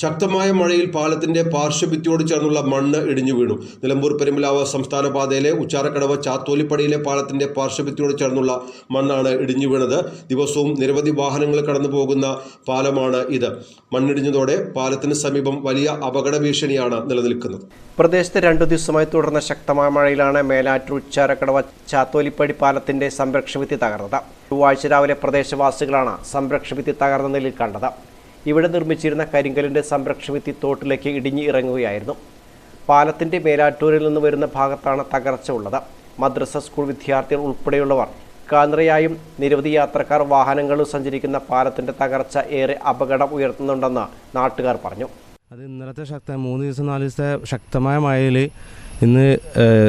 ശക്തമായ മഴയിൽ പാലത്തിന്റെ പാർശ്വഭിത്തിയോട് ചേർന്നുള്ള മണ്ണ് ഇടിഞ്ഞു വീണു. നിലമ്പൂർ പെരുമ്പലാവ് സംസ്ഥാന പാതയിലെ ഉച്ചാരക്കടവ് ചാത്തോലിപ്പടിയിലെ പാലത്തിന്റെ പാർശ്വഭിത്തിയോട് ചേർന്നുള്ള മണ്ണാണ് ഇടിഞ്ഞു വീണത്. ദിവസവും നിരവധി വാഹനങ്ങൾ കടന്നു പോകുന്ന പാലമാണ് ഇത്. മണ്ണിടിഞ്ഞതോടെ പാലത്തിന് സമീപം വലിയ അപകട ഭീഷണിയാണ് നിലനിൽക്കുന്നത്. പ്രദേശത്ത് രണ്ടു ദിവസമായി തുടർന്ന ശക്തമായ മഴയിലാണ് മേലാറ്റൂർ ഉച്ചാരക്കടവ ചാത്തോലിപ്പടി പാലത്തിന്റെ സംരക്ഷഭിത്തി തകർന്നത്. ചൊവ്വാഴ്ച രാവിലെ പ്രദേശവാസികളാണ് സംരക്ഷഭിത്തി തകർന്ന നിലയിൽ കണ്ടത്. ഇവിടെ നിർമ്മിച്ചിരുന്ന കരിങ്കലിന്റെ സംരക്ഷഭിത്തി തോട്ടിലേക്ക് ഇടിഞ്ഞു ഇറങ്ങുകയായിരുന്നു. പാലത്തിന്റെ മേലാറ്റൂരിൽ നിന്ന് വരുന്ന ഭാഗത്താണ് തകർച്ച ഉള്ളത്. മദ്രസ സ്കൂൾ വിദ്യാർത്ഥികൾ ഉൾപ്പെടെയുള്ളവർ കാന്ത്രയായും നിരവധി യാത്രക്കാർ വാഹനങ്ങളും സഞ്ചരിക്കുന്ന പാലത്തിന്റെ തകർച്ച ഏറെ അപകടം ഉയർത്തുന്നുണ്ടെന്ന് നാട്ടുകാർ പറഞ്ഞു. അത് ഇന്നലത്തെ ശക്ത മൂന്ന് ദിവസം നാല് ദിവസത്തെ ശക്തമായ മഴയിൽ ഇന്ന്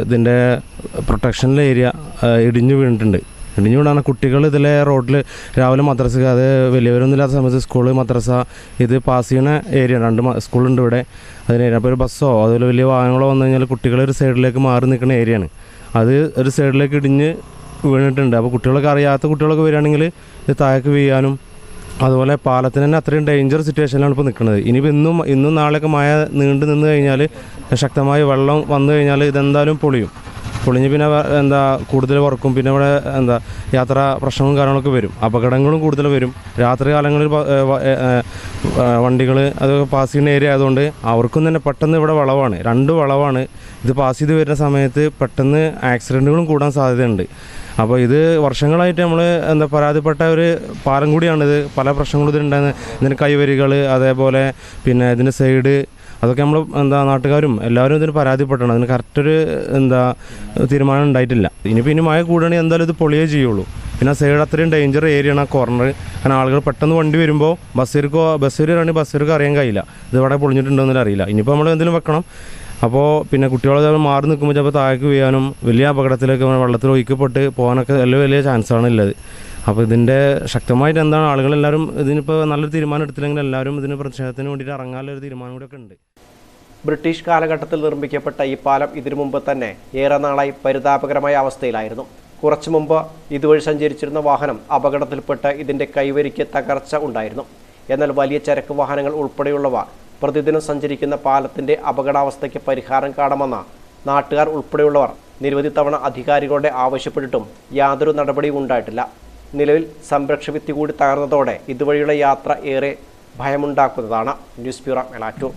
ഇതിന്റെ പ്രൊട്ടക്ഷനിലെ ഏരിയ ഇടിഞ്ഞു വീണിട്ടുണ്ട്. ഇടിഞ്ഞു കുട്ടികൾ ഇതിലെ റോഡിൽ രാവിലെ മദ്രസ അത് വലിയവരൊന്നും ഇല്ലാത്ത സമയത്ത് സ്കൂൾ മദ്രസ ഇത് പാസ് ചെയ്യുന്ന ഏരിയ രണ്ട് സ്കൂളുണ്ട് ഇവിടെ. അതിന് അപ്പോൾ ഒരു ബസ്സോ അതുപോലെ വലിയ വാഹനങ്ങളോ വന്നു കഴിഞ്ഞാൽ കുട്ടികൾ ഒരു സൈഡിലേക്ക് മാറി നിൽക്കുന്ന ഏരിയയാണ് അത് ഒരു സൈഡിലേക്ക് ഇടിഞ്ഞ് വീണിട്ടുണ്ട്. അപ്പോൾ കുട്ടികളൊക്കെ അറിയാത്ത കുട്ടികളൊക്കെ വരികയാണെങ്കിൽ ഇത് താഴേക്ക് വീഴാനും അതുപോലെ പാലത്തിന് തന്നെ അത്രയും ഡേഞ്ചർ സിറ്റുവേഷനിലാണ് ഇപ്പോൾ നിൽക്കുന്നത് ഇനിയിപ്പോൾ ഇന്നും ഇന്നും നാളെയൊക്കെ മഴ നീണ്ടു നിന്ന് കഴിഞ്ഞാൽ ശക്തമായി വെള്ളം വന്നു കഴിഞ്ഞാൽ ഇതെന്തായാലും പൊളിയും. പൊളിഞ്ഞ് പിന്നെ എന്താ കൂടുതൽ വർക്കും പിന്നെ ഇവിടെ എന്താ യാത്രാ പ്രശ്നവും കാര്യങ്ങളൊക്കെ വരും. അപകടങ്ങളും കൂടുതൽ വരും. രാത്രി കാലങ്ങളിൽ വണ്ടികൾ അത് പാസ് ചെയ്യുന്ന ഏരിയ ആയതുകൊണ്ട് അവർക്കും തന്നെ പെട്ടെന്ന് ഇവിടെ വളവാണ്. രണ്ട് വളവാണ്. ഇത് പാസ് ചെയ്ത് വരുന്ന സമയത്ത് പെട്ടെന്ന് ആക്സിഡന്റുകളും കൂടാൻ സാധ്യതയുണ്ട്. അപ്പോൾ ഇത് വർഷങ്ങളായിട്ട് നമ്മൾ എന്താ പരാതിപ്പെട്ട ഒരു പാലം കൂടിയാണിത്. പല പ്രശ്നങ്ങളും ഇതിലുണ്ടാകുന്നത് ഇതിന് കൈവരികൾ അതേപോലെ പിന്നെ ഇതിന്റെ സൈഡ് അതൊക്കെ നമ്മൾ എന്താ നാട്ടുകാരും എല്ലാവരും ഇതിന് പരാതിപ്പെട്ടാണ്. അതിന് കറക്റ്റൊരു എന്താ തീരുമാനം ഉണ്ടായിട്ടില്ല. ഇനിയിപ്പോൾ ഇനി മഴ കൂടുകയാണെങ്കിൽ എന്തായാലും ഇത് പൊളിയേ ചെയ്യുള്ളൂ. പിന്നെ സൈഡ് അത്രയും ഡേഞ്ചർ ഏരിയയാണ് ആ കോർണർ കാരണം ആളുകൾ പെട്ടെന്ന് വണ്ടി വരുമ്പോൾ ബസ്സിർക്കോ ബസ് വരികയാണെങ്കിൽ ബസ്സിർക്ക് അറിയാൻ കഴിയില്ല. ഇത് ഇവിടെ പൊളിഞ്ഞിട്ടുണ്ടോ എന്നൊന്നും അറിയില്ല. ഇനിയിപ്പോൾ നമ്മൾ എന്തെങ്കിലും വെക്കണം. അപ്പോൾ പിന്നെ കുട്ടികളെ ചിലപ്പോൾ മാറി നിൽക്കുമ്പോൾ ചിലപ്പോൾ താഴേക്ക് വീഴാനും വലിയ അപകടത്തിലേക്ക് വെള്ളത്തിൽ ഒഴുക്കപ്പെട്ട് പോകാനൊക്കെ വലിയ വലിയ ചാൻസാണ് ഉള്ളത്. അപ്പോൾ ഇതിന്റെ ശക്തമായിട്ട് എന്താണ് ആളുകളെല്ലാവരും ഇതിനിപ്പോൾ നല്ലൊരു തീരുമാനം എടുത്തില്ലെങ്കിൽ എല്ലാവരും ഇതിന് പ്രതിഷേധത്തിന് വേണ്ടിയിട്ട് ഇറങ്ങാനുള്ളൊരു തീരുമാനം കൂടെ ഒക്കെ ഉണ്ട്. ബ്രിട്ടീഷ് കാലഘട്ടത്തിൽ നിർമ്മിക്കപ്പെട്ട ഈ പാലം ഇതിനു മുമ്പ് തന്നെ ഏറെ നാളായി പരിതാപകരമായ അവസ്ഥയിലായിരുന്നു. കുറച്ചു മുമ്പ് ഇതുവഴി സഞ്ചരിച്ചിരുന്ന വാഹനം അപകടത്തിൽപ്പെട്ട് ഇതിന്റെ കൈവരിക്ക് തകർച്ച ഉണ്ടായിരുന്നു. എന്നാൽ വലിയ ചരക്ക് വാഹനങ്ങൾ ഉൾപ്പെടെയുള്ളവ പ്രതിദിനം സഞ്ചരിക്കുന്ന പാലത്തിന്റെ അപകടാവസ്ഥയ്ക്ക് പരിഹാരം കാണുമെന്ന നാട്ടുകാർ ഉൾപ്പെടെയുള്ളവർ നിരവധി തവണ അധികാരികളുടെ ആവശ്യപ്പെട്ടിട്ടും യാതൊരു നടപടിയും ഉണ്ടായിട്ടില്ല. നിലവിൽ സംരക്ഷഭിത്തി കൂടി തകർന്നതോടെ ഇതുവഴിയുള്ള യാത്ര ഏറെ ഭയമുണ്ടാക്കുന്നതാണ് ന്യൂസ് ബ്യൂറോ മെലാറ്റൂർ.